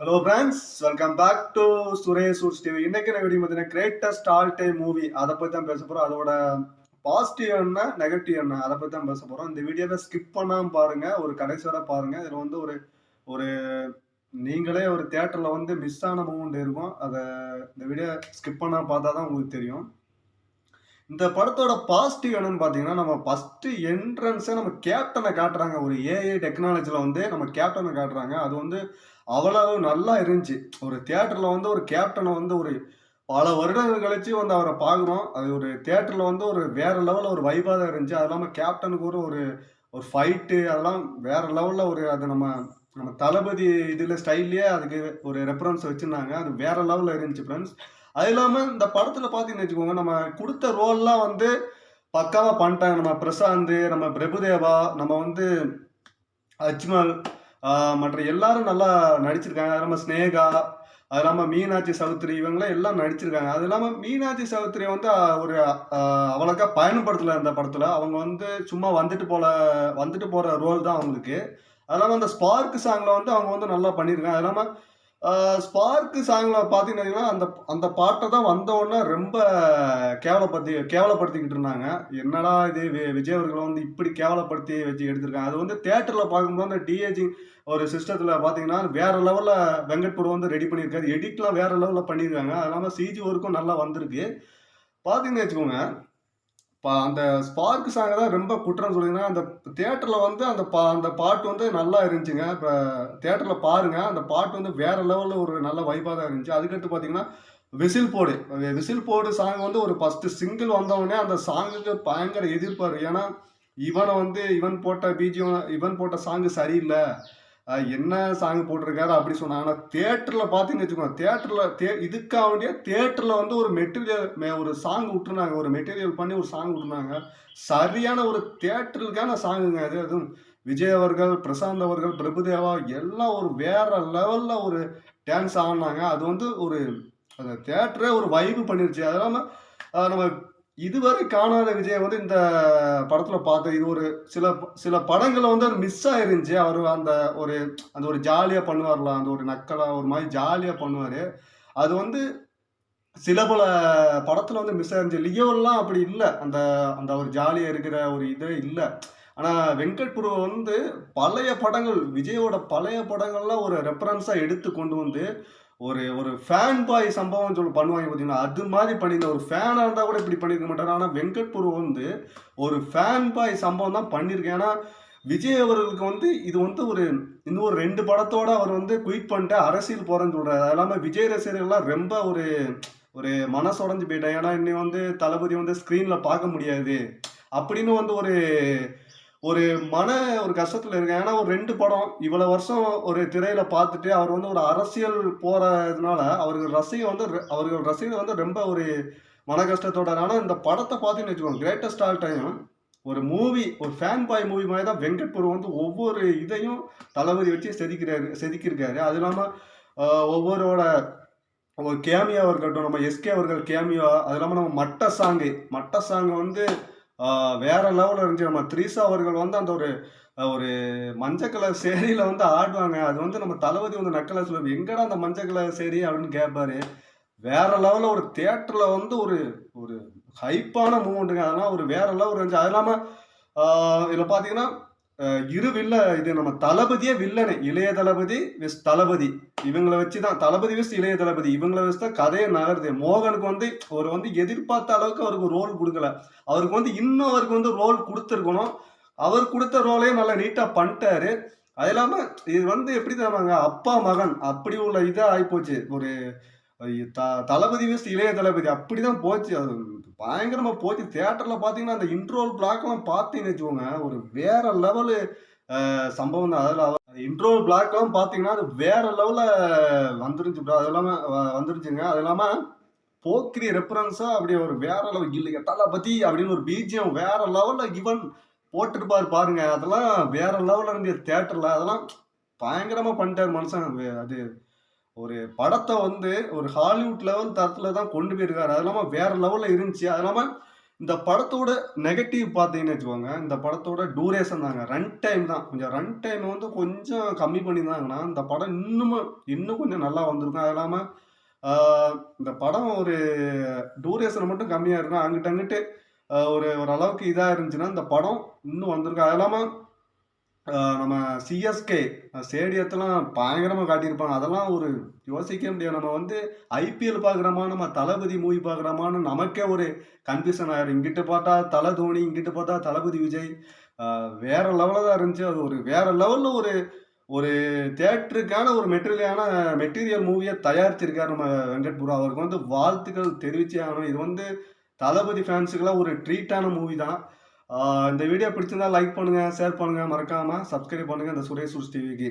Hello friends welcome back to Suresh சூர்ஸ் TV இன்னைக்கு நான் video பார்த்தீங்கன்னா கிரேட்டஸ்ட் ஆல் டைம் மூவி அதை பற்றி தான் பேச போகிறோம் அதோட பாசிட்டிவ் என்ன நெகட்டிவ் என்ன அதை பற்றி தான் பேச போகிறோம் இந்த வீடியோவை ஸ்கிப் பண்ணாமல் பாருங்க. ஒரு கடைசியோட பாருங்கள் பாருங்க. இதில் வந்து ஒரு ஒரு நீங்களே ஒரு தேட்டரில் வந்து மிஸ் ஆன மூமெண்ட் இருக்கும். அதை இந்த வீடியோ ஸ்கிப் பண்ணாமல் பார்த்தா தான் உங்களுக்கு தெரியும். இந்த படத்தோட பாசிட்டிவ் என்னன்னு பார்த்தீங்கன்னா நம்ம ஃபஸ்ட்டு என்ட்ரன்ஸை நம்ம கேப்டனை காட்டுறாங்க. ஒரு ஏஐ டெக்னாலஜியில் வந்து நம்ம கேப்டனை காட்டுறாங்க. அது வந்து அவ்வளவு நல்லா இருந்துச்சு. ஒரு தியேட்டரில் வந்து ஒரு கேப்டனை வந்து ஒரு பல வருடங்கள் கழிச்சு வந்து அவரை பார்க்குறோம். அது ஒரு தியேட்டரில் வந்து ஒரு வேற லெவலில் ஒரு வைபாக தான் இருந்துச்சு. அது இல்லாமல் கேப்டனுக்கு ஒரு ஒரு ஒரு ஃபைட்டு அதெல்லாம் வேற லெவலில் ஒரு அது நம்ம நம்ம தளபதி இதில் ஸ்டைல்லையே அதுக்கு ஒரு ரெஃபரன்ஸ் வச்சுருந்தாங்க. அது வேற லெவலில் இருந்துச்சு ஃப்ரெண்ட்ஸ் அது இல்லாமல் இந்த படத்தில் பார்த்தீங்கன்னு வச்சுக்கோங்க நம்ம கொடுத்த ரோல்லாம் வந்து பக்காவாக பண்ணிட்டாங்க. நம்ம பிரசாந்த் நம்ம பிரபுதேவா நம்ம வந்து அஜ்மல் மற்ற எல்லாரும் நல்லா நடிச்சிருக்காங்க. அது நம்ம ஸ்னேகா அது இல்லாமல் மீனாட்சி சவுத்ரி இவங்களாம் எல்லாம் நடிச்சிருக்காங்க. அது இல்லாமல் மீனாட்சி சவுத்ரி வந்து ஒரு அவ்வளோக்கா பயன்படுத்தலை அந்த படத்தில். அவங்க வந்து சும்மா வந்துட்டு போல வந்துட்டு போகிற ரோல் தான் அவங்களுக்கு. அது இல்லாமல் அந்த ஸ்பார்க் சாங்கில் வந்து அவங்க வந்து நல்லா பண்ணியிருக்காங்க அது இல்லாமல் ஸ்பார்க்கு சாங்கில் பார்த்தீங்கன்னா அந்த அந்த பாட்டை தான் வந்தவுடனே ரொம்ப கேவலப்படுத்தி கேவலப்படுத்திக்கிட்டு இருந்தாங்க. என்னடா இது வி- விஜய் அவர்களை வந்து இப்படி கேவலப்படுத்தி வச்சு எடுத்திருக்காங்க. அது வந்து தேட்டரில் பார்க்கும்போது அந்த டிஏஜிங் ஒரு சிஸ்டத்தில் பார்த்தீங்கன்னா வேற லெவலில் வெங்கட் பிரபு வந்து ரெடி பண்ணியிருக்காரு. எடிட்லாம் வேற லெவலில் பண்ணியிருக்காங்க. அது இல்லாமல் சிஜி ஒர்க்கும் நல்லா வந்திருக்கு. பார்த்தீங்கன்னு வச்சுக்கோங்க அந்த ஸ்பார்க் சாங் தான் ரொம்ப குற்றம் சொல்லிங்கன்னா அந்த தேட்டரில் வந்து அந்த பா அந்த பாட்டு வந்து நல்லா இருந்துச்சுங்க. இப்போ தேட்டரில் பாருங்க அந்த பாட்டு வந்து வேற லெவலில் ஒரு நல்ல வைப்பாக தான் இருந்துச்சு. அதுக்கடுத்து பார்த்தீங்கன்னா விசில் போடு விசில் போடு சாங் வந்து ஒரு ஃபஸ்ட்டு சிங்கிள் வந்தவுடனே அந்த சாங்குக்கு பயங்கர எதிர்ப்பாரு ஏன்னா இவனை வந்து இவன் போட்ட பிஜிஎம் இவன் போட்ட சாங்கு சரியில்லை. என்ன சாங் போட்டிருக்காரு அப்படி சொன்னாங்க ஆனால் தேட்டரில் பார்த்தீங்கன்னு வச்சுக்கோங்க தேட்டரில் தே இதுக்காக வேண்டிய தேட்டரில் வந்து ஒரு மெட்டீரியல் ஒரு சாங் விட்டுருந்தாங்க. ஒரு மெட்டீரியல் பண்ணி ஒரு சாங் விட்டுருந்தாங்க. சரியான ஒரு தேட்டருக்கான சாங்குங்க அது. அதுவும் விஜய் அவர்கள் பிரசாந்த் அவர்கள் பிரபுதேவா எல்லாம் ஒரு வேற லெவலில் ஒரு டான்ஸ் ஆடினாங்க. அது வந்து ஒரு அந்த தேட்டரே ஒரு வைப்பு பண்ணிருச்சு. அது இல்லாமல் நம்ம இதுவரை காணாத விஜய் வந்து இந்த படத்தில் பார்த்த இது ஒரு சில சில படங்களை வந்து அது மிஸ் ஆயிருந்துச்சு. அவர் அந்த ஒரு அந்த ஒரு ஜாலியாக பண்ணுவார்ல அந்த ஒரு நக்கலாக ஒரு மாதிரி ஜாலியாக பண்ணுவார். அது வந்து சில பல படத்தில் வந்து மிஸ் ஆயிருந்துச்சு. லியோலாம் அப்படி இல்லை. அந்த அந்த ஒரு ஜாலியாக இருக்கிற ஒரு இதே இல்லை. ஆனால் வெங்கட் பிரபு வந்து பழைய படங்கள் விஜயோட பழைய படங்கள்லாம் ஒரு ரெஃபரன்ஸாக எடுத்து கொண்டு வந்து ஒரு ஒரு ஃபேன் பாய் சம்பவம் சொல்லி பண்ணுவாங்க பார்த்தீங்கன்னா அது மாதிரி பண்ணியிருந்த ஒரு ஃபேனாக இருந்தால் கூட இப்படி பண்ணியிருக்க மாட்டார். ஆனால் வெங்கட் பிரபு வந்து ஒரு ஃபேன் பாய் சம்பவம் தான் பண்ணியிருக்கேன். ஏன்னா விஜய் அவர்களுக்கு வந்து இது வந்து ஒரு இன்னும் ஒரு ரெண்டு படத்தோட அவர் வந்து குயிட் பண்ணிட்டு அரசியல் போகிறேன்னு சொல்கிறார் அது இல்லாமல் விஜய் ரசிகர்கள்லாம் ரொம்ப ஒரு ஒரு மனசு மனசுடைஞ்சு போயிட்டேன் ஏன்னா இன்னும் வந்து தளபதி வந்து ஸ்க்ரீனில் பார்க்க முடியாது. அப்படின்னு வந்து ஒரு ஒரு மன ஒரு கஷ்டத்தில் இருக்கேன். ஏன்னா ஒரு ரெண்டு படம். இவ்வளோ வருஷம் ஒரு திரையில் பார்த்துட்டு அவர் வந்து ஒரு அரசியல் போகிறதுனால அவர்கள் ரசிகை வந்து அவர்கள் ரசிகர் வந்து ரொம்ப ஒரு மன கஷ்டத்தோட ஆனால் இந்த படத்தை பார்த்தீங்கன்னு வச்சுக்கோங்க கிரேட்டஸ்ட் ஆல் டைம் ஒரு மூவி ஒரு ஃபேன் பாய் மூவி மாதிரி தான் வெங்கட் பிரபு வந்து ஒவ்வொரு இதையும் தளபதி வச்சு செதுக்கிறாரு செதுக்கியிருக்காரு. அது இல்லாமல் ஒவ்வொருவோட ஒரு கேமியாவாக இருக்கட்டும் நம்ம எஸ்கே அவர்கள் கேமியா அது இல்லாமல் நம்ம மட்ட சாங்கு மட்ட சாங் வந்து வேற லெவலில் இருந்துச்சு. நம்ம த்ரீசா அவர்கள் வந்து அந்த ஒரு ஒரு மஞ்சள் கலர் சேரியில் வந்து ஆடுவாங்க. அது வந்து நம்ம தளபதி வந்து நக்கலை சொல்லுவாங்க எங்கடா அந்த மஞ்சள் கலர் சேரி அப்படின்னு கேட்பாரு வேற லெவலில் ஒரு தேட்டரில் வந்து ஒரு ஒரு ஹைப்பான மூமெண்ட்டுங்க அதெல்லாம் ஒரு வேற லெவல் இருந்துச்சு. அது இல்லாமல் இதில் பார்த்தீங்கன்னா இரு வில்ல இது நம்ம தளபதியே வில்லனு இளைய தளபதி விஸ் தளபதி. இவங்களை வச்சு தான் தளபதி விஸ் இளைய தளபதி. இவங்களை வச்சு தான் கதையை நகருது. மோகனுக்கு வந்து ஒரு வந்து எதிர்பார்த்த அளவுக்கு அவருக்கு ரோல் கொடுக்கல. அவருக்கு வந்து இன்னும் அவருக்கு வந்து ரோல் கொடுத்துருக்கணும். அவர் கொடுத்த ரோலையும் நல்லா நீட்டாக பண்ணிட்டாரு. அது இல்லாமல் இது வந்து எப்படி தருவாங்க அப்பா மகன். அப்படி உள்ள இதாக ஆகிப்போச்சு ஒரு த தளபதி விஸ் இளைய தளபதி. அப்படி தான் போச்சு. அது பயங்கரமாக போச்சு. தேட்டரில் பார்த்தீங்கன்னா அந்த இன்ட்ரோல் பிளாக்லாம் பார்த்தீங்கன்னு வச்சுக்கோங்க ஒரு வேற லெவலு சம்பவம் தான். அதில் இன்ட்ரோல் பிளாக்லாம் பார்த்தீங்கன்னா அது வேற லெவலில் வந்துருச்சு bro. அது இல்லாமல் வந்துருச்சுங்க. அது இல்லாமல் போக்கிரி ரெஃபரன்ஸாக அப்படியே ஒரு வேற லெவல் இல்லைங்க தளபதி அப்படின்னு ஒரு பிஜிஎம் வேற லெவலில் இவன் போட்டிருப்பாரு பாருங்க. அதெல்லாம் வேற லெவலில் இருந்த தேட்டரில் அதெல்லாம் பயங்கரமாக பண்ணிட்டார் மனுஷன். அது ஒரு படத்தை வந்து ஒரு ஹாலிவுட் லெவல் தரத்தில் தான் கொண்டு போயிருக்காரு அது இல்லாமல் வேற லெவலில் இருந்துச்சு அது இல்லாமல் இந்த படத்தோட நெகட்டிவ் பார்த்தீங்கன்னு வச்சுக்கோங்க, இந்த படத்தோட டூரேஷன் தாங்க. ரன் டைம் தான். கொஞ்சம் ரன் டைம் வந்து கொஞ்சம் கம்மி பண்ணியிருந்தாங்கன்னா, இந்த படம் இன்னமும் இன்னும் கொஞ்சம் நல்லா வந்திருக்கும். அது இல்லாமல் இந்த படம் ஒரு டூரேஷன் மட்டும் கம்மியாக இருக்கும். அங்கிட்ட அங்கிட்டு ஒரு ஓரளவுக்கு இதாக இருந்துச்சுன்னா, இந்த படம் இன்னும் வந்திருக்கும். அது இல்லாமல் நம்ம சிஎஸ்கே ஸ்டேடியத்தெல்லாம் பயங்கரமாக காட்டியிருப்பாங்க. அதெல்லாம் ஒரு யோசிக்க முடியாது. நம்ம வந்து ஐபிஎல் பார்க்குறோமா, நம்ம தளபதி மூவி பார்க்குறோமான்னு நமக்கே ஒரு கன்ஃப்யூஷன் ஆகிடும் இங்கிட்டு பார்த்தா தலை தோனி, இங்கிட்டு பார்த்தா தளபதி விஜய். வேற லெவலில் தான் இருந்துச்சு. அது ஒரு வேற லெவலில் ஒரு ஒரு தேட்டருக்கான ஒரு மெட்டீரியலான மெட்டீரியல் மூவியை தயாரிச்சிருக்காரு நம்ம வெங்கட் புரா அவருக்கு வந்து வாழ்த்துக்கள் தெரிவிச்சே ஆகணும். இது வந்து தளபதி ஃபேன்ஸுக்குலாம் ஒரு ட்ரீட்டான மூவி தான். இந்த வீடியோ பிடிச்சிருந்தா லைக் பண்ணுங்கள் ஷேர் பண்ணுங்கள் மறக்காமல் சப்ஸ்கிரைப் பண்ணுங்கள் இந்த சுரேஷ் சூர்ஸ் டிவிக்கு.